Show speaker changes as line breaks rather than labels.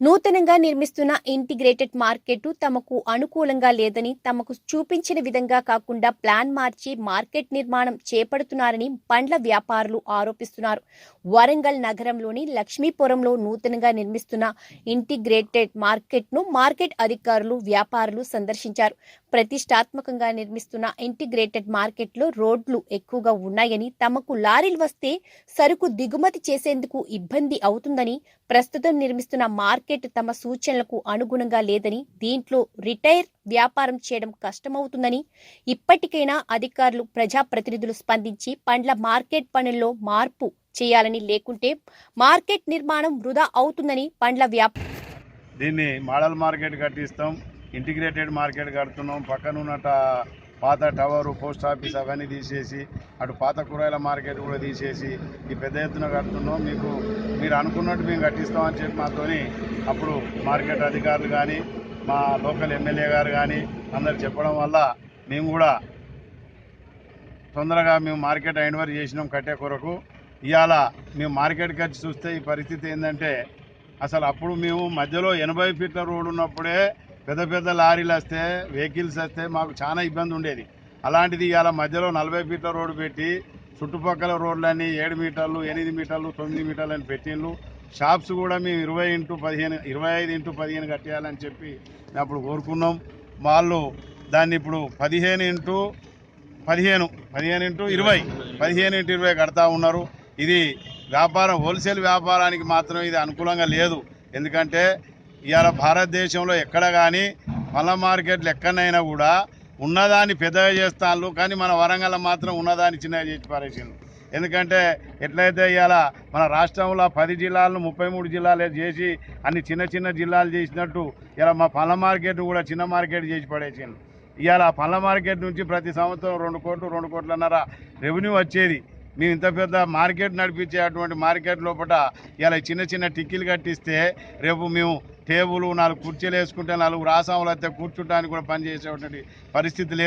నూతనంగా నిర్మిస్తున్న integrated market తమకు అనుకూలంగా లేదని తమకు చూపించిన విధంగా కాకుండా ప్లాన్ మార్చి మార్కెట్ నిర్మాణం చేపడుతున్నారని పండ్ల వ్యాపారులు ఆరోపిస్తున్నారు. వరంగల్ నగరంలోని లక్ష్మీపురంలో నూతనంగా నిర్మిస్తున్న ఇంటిగ్రేటెడ్ మార్కెట్ను మార్కెట్ అధికారులు వ్యాపారులు సందర్శించారు. ప్రతిష్టాత్మకంగా నిర్మిస్తున్న ఇంటిగ్రేటెడ్ మార్కెట్లో రోడ్లు ఎక్కువగా ఉన్నాయని తమకు లారీలు వస్తే సరుకు దిగుమతి చేసేందుకు ఇబ్బంది అవుతుందని ప్రస్తుతం నిర్మిస్తున్న మార్కెట్ తమ సూచనలకు అనుగుణంగా లేదని దీంట్లో రిటైర్ వ్యాపారం చేయడం కష్టమవుతుందని ఇప్పటికైనా అధికారులు ప్రజాప్రతినిధులు స్పందించి పండ్ల మార్కెట్ పనుల్లో మార్పు చేయాలని లేకుంటే మార్కెట్ నిర్మాణం వృధా అవుతుందని పండ్ల వ్యాపార
దీన్ని మోడల్ మార్కెట్ కట్టిస్తాం. ఇంటిగ్రేటెడ్ మార్కెట్ కడుతున్నాం. పక్కన ఉన్నట పాత టవరు పోస్ట్ ఆఫీస్ అవన్నీ తీసేసి అటు పాత కూరగాయల మార్కెట్ కూడా తీసేసి ఈ పెద్ద ఎత్తున కడుతున్నాం. మీకు మీరు అనుకున్నట్టు మేము కట్టిస్తామని చెప్పి మాతోని అప్పుడు మార్కెట్ అధికారులు కానీ మా లోకల్ ఎమ్మెల్యే గారు కానీ అందరు చెప్పడం వల్ల మేము కూడా తొందరగా మేము మార్కెట్ ఐన్వర్ చేసినాం కట్టే కొరకు. ఇవాళ మేము మార్కెట్కి వచ్చి చూస్తే ఈ పరిస్థితి ఏంటంటే అసలు అప్పుడు మేము మధ్యలో ఎనభై ఫీట్ల రోడ్ ఉన్నప్పుడే పెద్ద పెద్ద లారీలు వస్తే వెహికల్స్ వస్తే మాకు చాలా ఇబ్బంది ఉండేది. అలాంటిది ఇవాళ మధ్యలో నలభై ఫీట్ల రోడ్డు పెట్టి చుట్టుపక్కల రోడ్లన్నీ ఏడు మీటర్లు ఎనిమిది మీటర్లు తొమ్మిది మీటర్లు అని పెట్టిండ్రు. షాప్స్ కూడా మేము ఇరవై ఇంటూ పదిహేను ఇరవై ఐదు ఇంటూ పదిహేను కట్టేయాలని చెప్పి మేము అప్పుడు కోరుకున్నాం. వాళ్ళు దాన్ని ఇప్పుడు పదిహేను ఇంటూ పదిహేను పదిహేను ఇంటూ ఇరవై పదిహేను ఇంటూ ఇరవై కడతా ఉన్నారు. ఇది వ్యాపారం హోల్సేల్ వ్యాపారానికి మాత్రం ఇది అనుకూలంగా లేదు. ఎందుకంటే ఇవాళ భారతదేశంలో ఎక్కడ కానీ పళ్ళ మార్కెట్లు ఎక్కడైనా కూడా ఉన్నదాన్ని పెద్దగా చేస్తాను కానీ మన వరంగల్ మాత్రం ఉన్నదాన్ని చిన్నగా చేసి పారేసిండు ఎందుకంటే ఎట్లయితే ఇవాళ మన రాష్ట్రంలో పది జిల్లాలను ముప్పై మూడు జిల్లాలు చేసి అన్ని చిన్న చిన్న జిల్లాలు చేసినట్టు ఇలా మా పళ్ళ మార్కెట్ కూడా చిన్న మార్కెట్ చేసి పడేసిండు ఇవాళ పళ్ళ మార్కెట్ నుంచి ప్రతి సంవత్సరం రెండు కోట్లు రెండు కోట్లన్నర రెవెన్యూ వచ్చేది. మేము ఇంత పెద్ద మార్కెట్ నడిపించే అటువంటి మార్కెట్ లోపల ఇలా చిన్న చిన్న టిక్కీలు కట్టిస్తే రేపు మేము టేబుల్ నాలుగు కుర్చీలు వేసుకుంటే నాలుగు రాసాములు అయితే కూర్చుంటానికి కూడా పనిచేసేటువంటి పరిస్థితి లేదు.